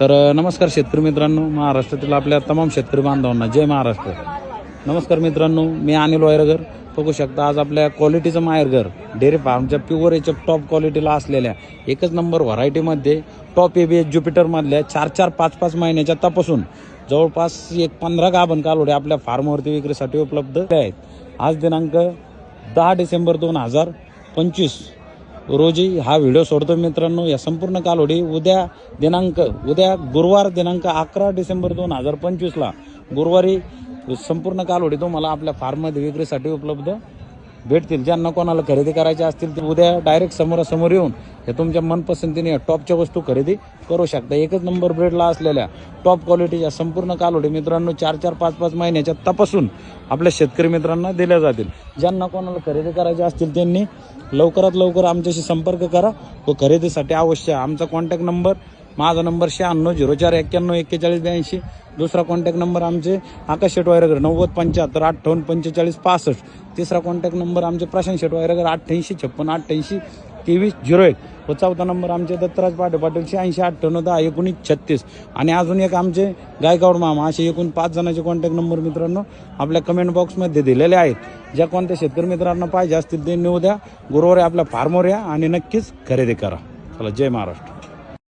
तर नमस्कार शेतकरी मित्रांनो. महाराष्ट्रातील आपल्या तमाम शेतकरी बांधवांना जय महाराष्ट्र. नमस्कार मित्रांनो मी अनिल वायरगर. बघू शकता आज आपल्या क्वालिटीचं माहेरघर डेअरी फार्मच्या प्युअर याच्या टॉप क्वालिटीला असलेल्या एकच नंबर व्हरायटीमध्ये टॉप ए बी एच ज्युपिटरमधल्या चार चार पाच पाच महिन्याच्या तपासून जवळपास एक पंधरा गाभण कालोडे आपल्या फार्मवरती विक्रीसाठी उपलब्ध आहेत. आज दिनांक दहा डिसेंबर दोन हजार पंचवीस. रोजी हा व्हिडिओ सोडतो मित्रांनो. या संपूर्ण कालोडी उद्या दिनांक उद्या गुरुवार दिनांक अकरा डिसेंबर दोन हजार पंचवीसला गुरुवारी संपूर्ण कालोडी तुम्हाला आपल्या फार्ममध्ये विक्रीसाठी उपलब्ध भेटतील. ज्यांना कोणाला खरेदी करायचे असतील ते उद्या डायरेक्ट समोरासमोर येऊन हे तुमच्या मनपसंतीने टॉपच्या वस्तू खरेदी करू शकता. एकच नंबर ब्रेडला असलेल्या टॉप क्वालिटीच्या संपूर्ण कालोडी मित्रांनो चार चार पाच पाच महिन्याच्या तपासून आपल्या शेतकरी मित्रांना दिल्या जातील. ज्यांना कोणाला खरेदी करायचे असतील त्यांनी लवकरात लवकर आमच्याशी संपर्क करा व खरेदीसाठी अवश्य आमचा कॉन्टॅक्ट नंबर माझा नंबर शहाण्णव झिरो चार एक्क्याण्णव एक्केचाळीस ब्याऐंशी. दुसरा कॉन्टॅक्ट नंबर आमचे आकाश शेटवायरगर नव्वद पंच्याहत्तर अठ्ठावन्न पंचेचाळीस पासष्ट. तिसरा कॉन्टॅक्ट नंबर आमचे प्रशांत शेटवायरगर अठ्ठ्याऐंशी छप्पन अठ्ठ्याऐंशी तेवीस झिरो एक व चौथा नंबर आमचे दत्तराज पाटे पाटील शहाऐंशी अठ्ठ्याण्णव दहा एकोणीस छत्तीस. आणि अजून एक आमचे गायकवाड मामा असे एकूण पाच जणांचे कॉन्टॅक्ट नंबर मित्रांनो आपल्या कमेंट बॉक्समध्ये दिलेले आहेत. ज्या कोणत्या शेतकरी मित्रांना पाहिजे असतील ते द्या. गुरुवारी आपल्या फार्मवर या आणि नक्कीच खरेदी करा. चला जय महाराष्ट्र.